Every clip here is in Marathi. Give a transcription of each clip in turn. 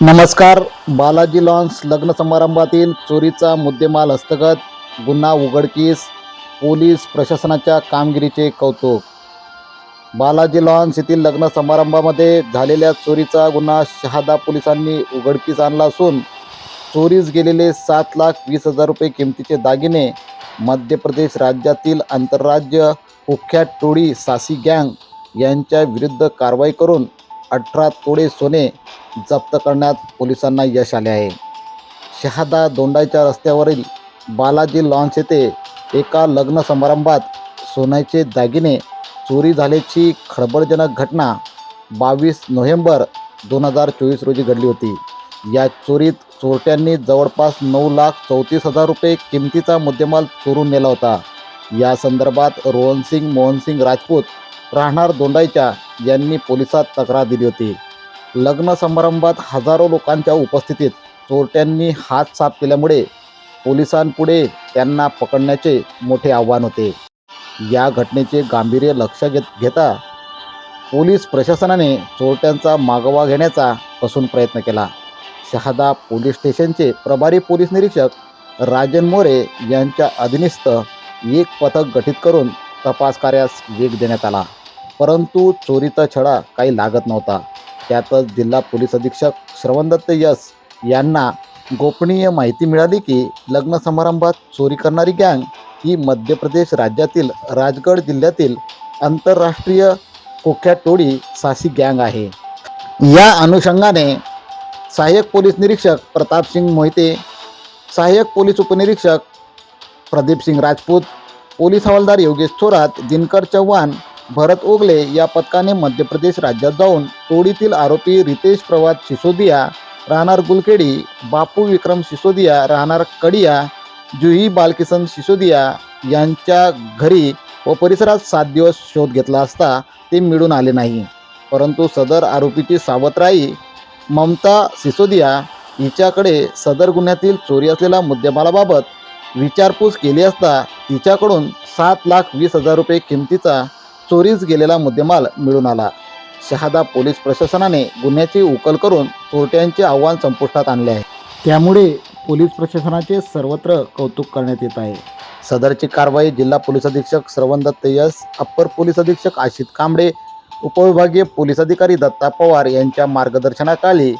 नमस्कार बालाजी लॉन्स लग्न समारंभातील चोरीचा मुद्देमाल हस्तगत गुन्हा उघडकीस पोलीस प्रशासनाच्या कामगिरीचे कौतुक. बालाजी लॉन्स येथील लग्न समारंभामध्ये झालेल्या चोरीचा गुन्हा शहादा पोलिसांनी उघडकीस आणला असून चोरीस गेलेले सात लाख वीस हजार रुपये किमतीचे दागिने मध्य प्रदेश राज्यातील आंतरराज्य कुख्यात टोळी सासी गँग यांच्या विरुद्ध कारवाई करून अठरा तोडे सोने जप्त करण्यात पोलिसांना यश आले आहे. शहादा दोंडाईच्या रस्त्यावरील बालाजी लॉन्स येथे एका लग्न समारंभात सोन्याचे दागिने चोरी झाल्याची खळबळजनक घटना बावीस नोव्हेंबर दोन हजार चोवीस रोजी घडली होती. या चोरीत चोरट्यांनी जवळपास नऊ लाख चौतीस हजार रुपये किमतीचा मुद्देमाल चोरून नेला होता. या संदर्भात रोहनसिंग मोहनसिंग राजपूत राहणार दोंडाईच्या यांनी पोलिसात तक्रार दिली होती. लग्न समारंभात हजारो लोकांच्या उपस्थितीत चोरट्यांनी हात साफ केल्यामुळे पोलिसांपुढे त्यांना पकडण्याचे मोठे आव्हान होते. या घटनेचे गांभीर्य लक्ष घेत घेता पोलीस प्रशासनाने चोरट्यांचा मागोवा घेण्याचा कसून प्रयत्न केला. शहादा पोलीस स्टेशनचे प्रभारी पोलीस निरीक्षक राजन मोरे यांच्या अधीनस्थ एक पथक गठीत करून तपास कार्यास वेग देण्यात आला. परंतु चोरीचा छडा काही लागत नव्हता. त्यातच जिल्हा पोलीस अधीक्षक श्रवणदत्त यस यांना गोपनीय माहिती मिळाली की लग्न समारंभात चोरी करणारी गँग ही मध्य प्रदेश राज्यातील राजगड जिल्ह्यातील आंतरराष्ट्रीय कोख्या टोळी सासी गँग आहे. या अनुषंगाने सहाय्यक पोलीस निरीक्षक प्रतापसिंग मोहिते सहाय्यक पोलीस उपनिरीक्षक प्रदीपसिंग राजपूत पोलीस हवालदार योगेश थोरात दिनकर चव्हाण भरत ओगले या पथकाने मध्य प्रदेश राज्यात जाऊन टोळीतील आरोपी रितेश प्रवाद सिसोदिया राहणार गुलकेडी बापू विक्रम सिसोदिया राहणार कडिया जुही बालकिसन सिसोदिया यांच्या घरी व परिसरात सात दिवस शोध घेतला असता ते मिळून आले नाही. परंतु सदर आरोपीची सावत्राई ममता सिसोदिया हिच्याकडे सदर गुन्ह्यातील चोरी असलेल्या मुद्देमालाबाबत विचारपूस केली असता तिच्याकडून सात लाख वीस हजार रुपये किमतीचा चोरीस गेलेला मुद्देमाल मिळून आला. शहादा पोलीस प्रशासनाने गुन्ह्याची उकल करून चोरट्यांचे आव्हान संपुष्टात आणले आहे. त्यामुळे पोलीस प्रशासनाचे सर्वत्र कौतुक करण्यात येत आहे. सदरची कारवाई जिल्हा पोलीस अधीक्षक श्रवण दत्त यस अप्पर पोलीस अधीक्षक आशित कांबळे उपविभागीय पोलीस अधिकारी दत्ता पवार यांच्या मार्गदर्शनाखाली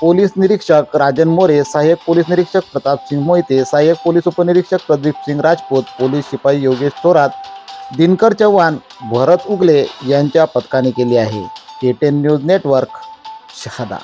पोलीस निरीक्षक राजन मोरे सहाय्यक पोलीस निरीक्षक प्रतापसिंग मोहिते सहाय्यक पोलीस उपनिरीक्षक प्रदीपसिंग राजपूत पोलीस शिपाई योगेश थोरात दिनकर चव्हाण भरत उगले यांच्या पथकाने केली आहे. K ten news network Shahada.